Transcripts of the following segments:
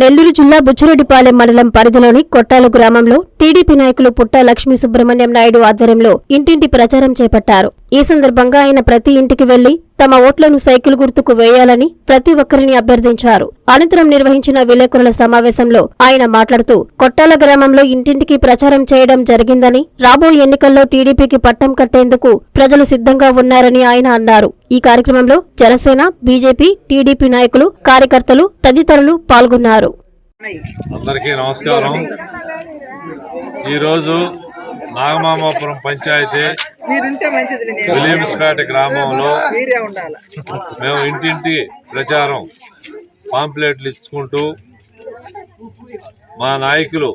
నెల్లూరు జిల్లా బుచ్చిరెడ్డిపాలెం మండలం పరిధిలోని కొట్టాల గ్రామంలో టీడీపీ నాయకులు పుట్ట లక్ష్మీ సుబ్రహ్మణ్యం నాయుడు ఆధ్వర్యంలో ఇంటింటి ప్రచారం చేపట్టారు. ఈ సందర్భంగా ఆయన ప్రతి ఇంటికి వెళ్ళి తమ ఓట్లను సైకిల్ గుర్తుకు వేయాలని ప్రతి ఒక్కరిని అభ్యర్థించారు. అనంతరం నిర్వహించిన విలేకరుల సమావేశంలో ఆయన మాట్లాడుతూ కొట్టాల గ్రామంలో ఇంటింటికి ప్రచారం చేయడం జరిగిందని రాబోయే ఎన్నికల్లో టీడీపీకి పట్టం కట్టేందుకు ప్రజలు సిద్ధంగా ఉన్నారని ఆయన అన్నారు. ఈ కార్యక్రమంలో జనసేన బీజేపీ టీడీపీ నాయకులు కార్యకర్తలు తదితరులు పాల్గొన్నారు. అందరికీ నమస్కారం. ఈరోజు నాగమామాపురం పంచాయతీ. విలియమ్స్పేట గ్రామంలో మేము ఇంటింటి ప్రచారం పాంప్లెట్లు ఇచ్చుకుంటూ మా నాయకులు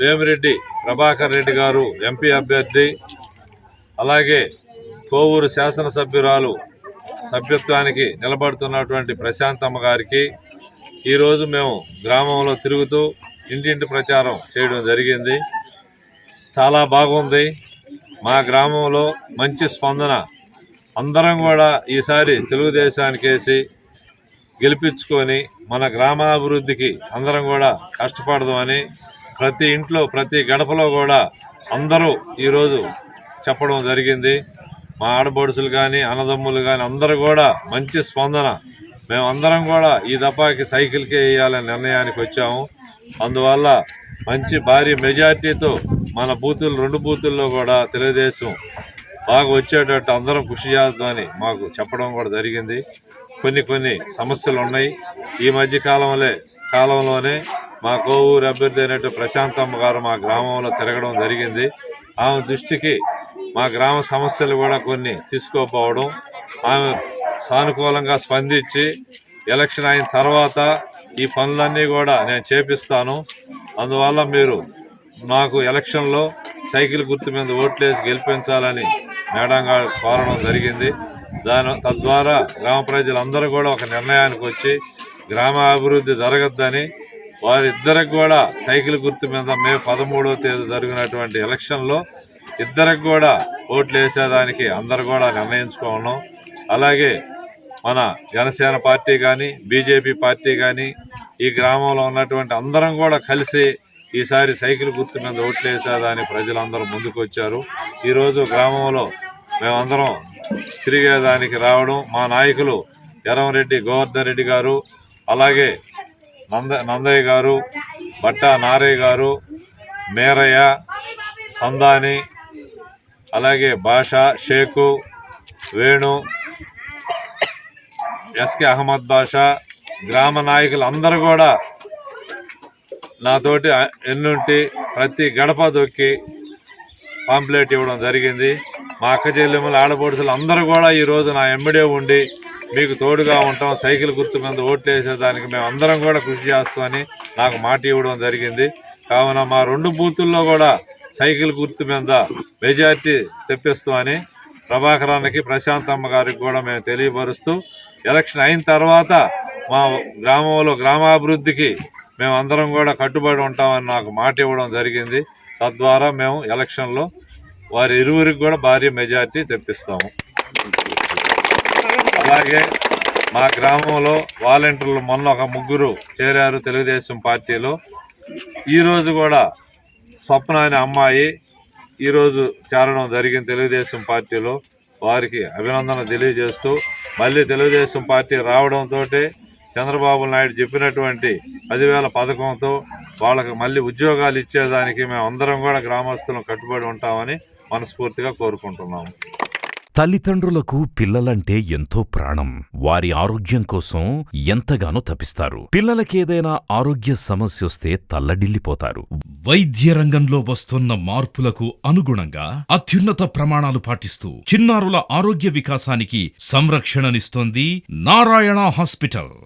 వేమిరెడ్డి ప్రభాకర్ రెడ్డి గారు ఎంపీ అభ్యర్థి అలాగే కోవూరు శాసనసభ్యురాలు సభ్యత్వానికి నిలబడుతున్నటువంటి ప్రశాంతమ్మ గారికి ఈరోజు మేము గ్రామంలో తిరుగుతూ ఇంటింటి ప్రచారం చేయడం జరిగింది. చాలా బాగుంది. మా గ్రామంలో మంచి స్పందన. అందరం కూడా ఈసారి తెలుగుదేశానికి వేసి గెలిపించుకొని మన గ్రామాభివృద్ధికి అందరం కూడా కష్టపడదామని ప్రతి ఇంట్లో ప్రతి గడపలో కూడా అందరూ ఈరోజు చెప్పడం జరిగింది. మా ఆడబడుసులు కానీ అన్నదమ్ములు కానీ అందరూ కూడా మంచి స్పందన. మేము అందరం కూడా ఈ దఫాకి సైకిల్కే వేయాలనే నిర్ణయానికి వచ్చాము. అందువల్ల మంచి భారీ మెజార్టీతో మన బూతులు రెండు బూతుల్లో కూడా తెలుగుదేశం బాగా వచ్చేటట్టు అందరం కృషి చేద్దామని మాకు చెప్పడం కూడా జరిగింది. కొన్ని కొన్ని సమస్యలు ఉన్నాయి. ఈ మధ్య కాలంలో కాలంలోనే మా కోవూరు అభ్యర్థి అయినట్టు ప్రశాంతమ్మ గారు మా గ్రామంలో తిరగడం జరిగింది. ఆమె దృష్టికి మా గ్రామ సమస్యలు కూడా కొన్ని తీసుకోకపోవడం ఆమె సానుకూలంగా స్పందించి ఎలక్షన్ అయిన తర్వాత ఈ పనులన్నీ కూడా నేను చేపిస్తాను. అందువల్ల మీరు నాకు ఎలక్షన్లో సైకిల్ గుర్తు మీద ఓట్లేసి గెలిపించాలని మేడం గారు కోరడం జరిగింది. దాని తద్వారా గ్రామ ప్రజలందరూ కూడా ఒక నిర్ణయానికి వచ్చి గ్రామ అభివృద్ధి జరగద్దని వారిద్దరికి కూడా సైకిల్ గుర్తు మీద మే పదమూడవ తేదీ జరిగినటువంటి ఎలక్షన్లో ఇద్దరికి కూడా ఓట్లు వేసేదానికి అందరు కూడా నిర్ణయించుకున్నాం అలాగే మన జనసేన పార్టీ కానీ బీజేపీ పార్టీ కానీ ఈ గ్రామంలో ఉన్నటువంటి అందరం కూడా కలిసి ఈసారి సైకిల్ గుర్తు మీద ఓట్లు వేసేదానికి ప్రజలందరూ ముందుకు వచ్చారు ఈరోజు గ్రామంలో మేమందరం తిరిగేదానికి రావడం మా నాయకులు ఎరంరెడ్డి గోవర్ధన్ రెడ్డి గారు అలాగే నంద నందయ్య గారు బట్టా నారయ్య గారు మేరయ్య సందాని అలాగే భాష షేకు వేణు ఎస్కే అహ్మద్ బాషా గ్రామ నాయకులు అందరూ కూడా నాతోటి ఎన్నుంటి ప్రతి గడప దొక్కి పాంప్లెట్ ఇవ్వడం జరిగింది. మా అక్క చెల్లెమ్మలు ఆడపడుచులు అందరూ కూడా ఈరోజు నా ఎమ్మెడే ఉండి మీకు తోడుగా ఉంటాం. సైకిల్ గుర్తు మీద ఓట్లు వేసేదానికి మేము అందరం కూడా కృషి చేస్తామని నాకు మాట ఇవ్వడం జరిగింది. కావున మా రెండు బూతుల్లో కూడా సైకిల్ గుర్తు మీద మెజార్టీ తెప్పిస్తామని ప్రభాకరానికి ప్రశాంతమ్మ గారికి కూడా మేము తెలియపరుస్తూ ఎలక్షన్ అయిన తర్వాత మా గ్రామంలో గ్రామాభివృద్ధికి మేము అందరం కూడా కట్టుబడి ఉంటామని నాకు మాట ఇవ్వడం జరిగింది. తద్వారా మేము ఎలక్షన్లో వారి ఇరువురికి కూడా భారీ మెజార్టీ తెప్పిస్తాము. అలాగే మా గ్రామంలో వాలంటీర్లు మొన్న ఒక ముగ్గురు చేరారు తెలుగుదేశం పార్టీలో. ఈరోజు కూడా స్వప్న అనే అమ్మాయి ఈరోజు చేరడం జరిగింది తెలుగుదేశం పార్టీలో. వారికి అభినందన తెలియజేస్తూ మళ్ళీ తెలుగుదేశం పార్టీ రావడంతో చంద్రబాబు నాయుడు చెప్పినటువంటి పదివేల పథకంతో వాళ్ళకి మళ్ళీ ఉద్యోగాలు ఇచ్చేదానికి మేము అందరం కూడా గ్రామస్తులం కట్టుబడి ఉంటామని మనస్ఫూర్తిగా కోరుకుంటున్నాము. తల్లిదండ్రులకు పిల్లలంటే ఎంతో ప్రాణం. వారి ఆరోగ్యం కోసం ఎంతగానో తపిస్తారు. పిల్లలకేదైనా ఆరోగ్య సమస్యొస్తే తల్లడిల్లిపోతారు. వైద్య రంగంలో వస్తున్న మార్పులకు అనుగుణంగా అత్యున్నత ప్రమాణాలు పాటిస్తూ చిన్నారుల ఆరోగ్య వికాసానికి సంరక్షణనిస్తోంది నారాయణ హాస్పిటల్.